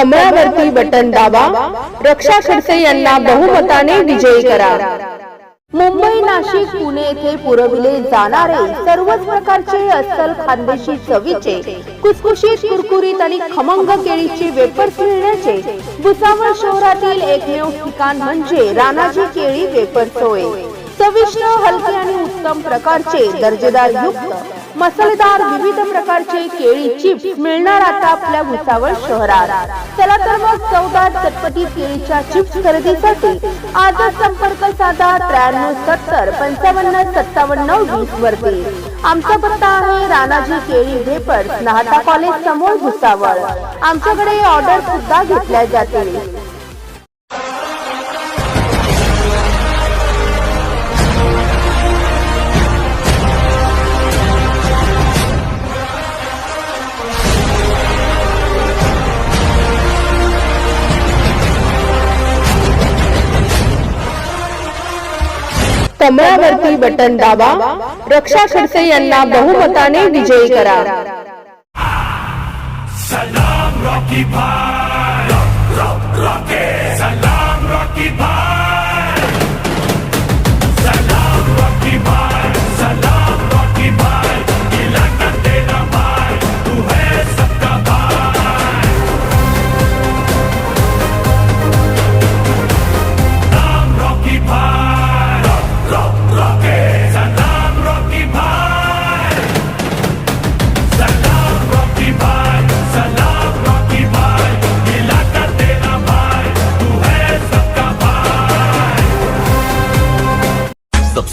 कमळावरती button दाबा रक्षा खडसे यांना बहुमताने विजयी करा. मुंबई नाशिक पुणे येथे पुरविले जाणारे सर्वच प्रकारचे अस्सल खानदेशी चवीचे कुसकुशीत कुरकुरीत आणि खमंग केळीचे वेपर्स मिळण्याचे भुसावळ शहरातील एकमेव ठिकाण म्हणजे राणाजी केळी वेपर्स होय. चविष्ट हलके आणि उत्तम प्रकारचे दर्जेदार युक्त मसालेदार विविध प्रकारचे केळी चिप्स मिळणार आता आपल्या भुसावळ शहरात. चला तर मग चौदार चटपटी केळीच्या चिप्स खरेदीसाठी आजच संपर्क साधा त्र्याण्णव सत्तर पंचावन्न सत्तावन्न वीस वरती. आमचा पत्ता आहे राणाजी केळी वेपर्स नाहटा कॉलेज समोर भुसावळ. आमच्याकडे ऑर्डर सुद्धा घेतल्या जातील. कमळावरती बटन दाबा रक्षा खडसे यांना बहुमताने विजयी करा Salam Rocky Pie. Rock, rock, Rocky. Salam Rocky Pie.